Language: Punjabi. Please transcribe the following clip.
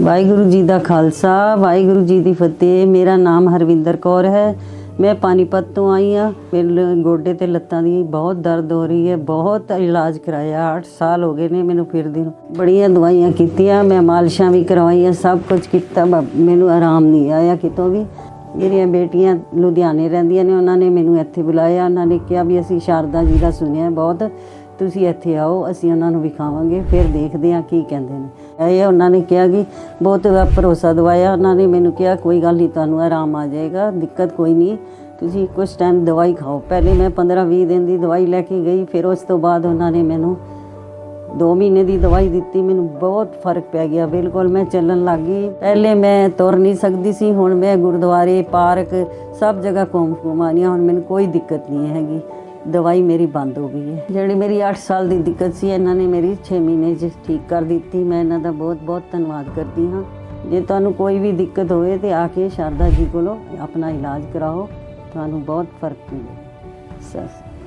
ਵਾਹਿਗੁਰੂ ਜੀ ਦਾ ਖਾਲਸਾ, ਵਾਹਿਗੁਰੂ ਜੀ ਦੀ ਫਤਿਹ। ਮੇਰਾ ਨਾਮ ਹਰਵਿੰਦਰ ਕੌਰ ਹੈ। ਮੈਂ ਪਾਣੀਪਤ ਤੋਂ ਆਈ ਆ ਮੇਰੇ ਗੋਡੇ ਤੇ ਲੱਤਾਂ ਦੀ ਬਹੁਤ ਦਰਦ ਹੋ ਰਹੀ ਹੈ। ਬਹੁਤ ਇਲਾਜ ਕਰਾਇਆ। 8 ਸਾਲ ਹੋ ਗਏ ਨੇ ਮੈਨੂੰ ਫਿਰਦੀ ਨੂੰ। ਬੜੀਆਂ ਦਵਾਈਆਂ ਕੀਤੀਆਂ। ਮੈਂ ਮਾਲਿਸ਼ਾਂ ਵੀ ਕਰਵਾਈਆਂ। ਸਭ ਕੁਝ ਕੀਤਾ। ਬ- ਮੈਨੂੰ ਆਰਾਮ ਨਹੀਂ ਆਇਆ ਕਿਤੋਂ ਵੀ। ਮੇਰੀਆਂ ਬੇਟੀਆਂ ਲੁਧਿਆਣੇ ਰਹਿੰਦੀਆਂ ਨੇ। ਉਹਨਾਂ ਨੇ ਮੈਨੂੰ ਇੱਥੇ ਬੁਲਾਇਆ। ਉਹਨਾਂ ਨੇ ਕਿਹਾ ਵੀ ਅਸੀਂ ਸ਼ਾਰਦਾ ਜੀ ਦਾ ਸੁਣਿਆ ਬਹੁਤ। ਤੁਸੀਂ ਇੱਥੇ ਆਓ, ਅਸੀਂ ਉਹਨਾਂ ਨੂੰ ਵਿਖਾਵਾਂਗੇ, ਫਿਰ ਦੇਖਦੇ ਹਾਂ ਕੀ ਕਹਿੰਦੇ ਨੇ। ਇਹ ਉਹਨਾਂ ਨੇ ਕਿਹਾ ਕਿ ਬਹੁਤ ਭਰੋਸਾ ਦਵਾਇਆ, ਉਹਨਾਂ ਨੇ ਮੈਨੂੰ ਕਿਹਾ, ਕੋਈ ਗੱਲ ਨਹੀਂ, ਤੁਹਾਨੂੰ ਆਰਾਮ ਆ ਜਾਏਗਾ, ਦਿੱਕਤ ਕੋਈ ਨਹੀਂ। ਤੁਸੀਂ ਕੁਝ ਟਾਈਮ ਦਵਾਈ ਖਾਓ। ਪਹਿਲੇ ਮੈਂ 15-20 ਦਿਨ ਦੀ ਦਵਾਈ ਲੈ ਕੇ ਗਈ, ਫਿਰ ਉਸ ਤੋਂ ਬਾਅਦ ਉਹਨਾਂ ਨੇ ਮੈਨੂੰ 2 ਮਹੀਨੇ ਦੀ ਦਵਾਈ ਦਿੱਤੀ। ਮੈਨੂੰ ਬਹੁਤ ਫ਼ਰਕ ਪੈ ਗਿਆ, ਬਿਲਕੁਲ ਮੈਂ ਚੱਲਣ ਲੱਗ ਗਈ। ਪਹਿਲੇ ਮੈਂ ਤੁਰ ਨਹੀਂ ਸਕਦੀ ਸੀ, ਹੁਣ ਮੈਂ ਗੁਰਦੁਆਰੇ, ਪਾਰਕ, ਸਭ ਜਗ੍ਹਾ ਘੁੰਮ ਘੁਮਾਨੀਆਂ ਹੁਣ ਮੈਨੂੰ ਕੋਈ ਦਿੱਕਤ ਨਹੀਂ ਹੈਗੀ। ਦਵਾਈ ਮੇਰੀ ਬੰਦ ਹੋ ਗਈ ਹੈ। ਜਿਹੜੀ ਮੇਰੀ 8 ਸਾਲ ਦੀ ਦਿੱਕਤ ਸੀ, ਇਹਨਾਂ ਨੇ ਮੇਰੀ 6 ਮਹੀਨੇ 'ਚ ਠੀਕ ਕਰ ਦਿੱਤੀ। ਮੈਂ ਇਹਨਾਂ ਦਾ ਬਹੁਤ ਬਹੁਤ ਧੰਨਵਾਦ ਕਰਦੀ ਹਾਂ। ਜੇ ਤੁਹਾਨੂੰ ਕੋਈ ਵੀ ਦਿੱਕਤ ਹੋਵੇ ਤੇ ਆ ਕੇ ਸ਼ਾਰਦਾ ਜੀ ਕੋਲੋਂ ਆਪਣਾ ਇਲਾਜ ਕਰਾਓ। ਤੁਹਾਨੂੰ ਬਹੁਤ ਫ਼ਰਕ ਮਿਲੇਗਾ ਸਤਿ ਸ਼੍ਰੀ ਅਕਾਲ।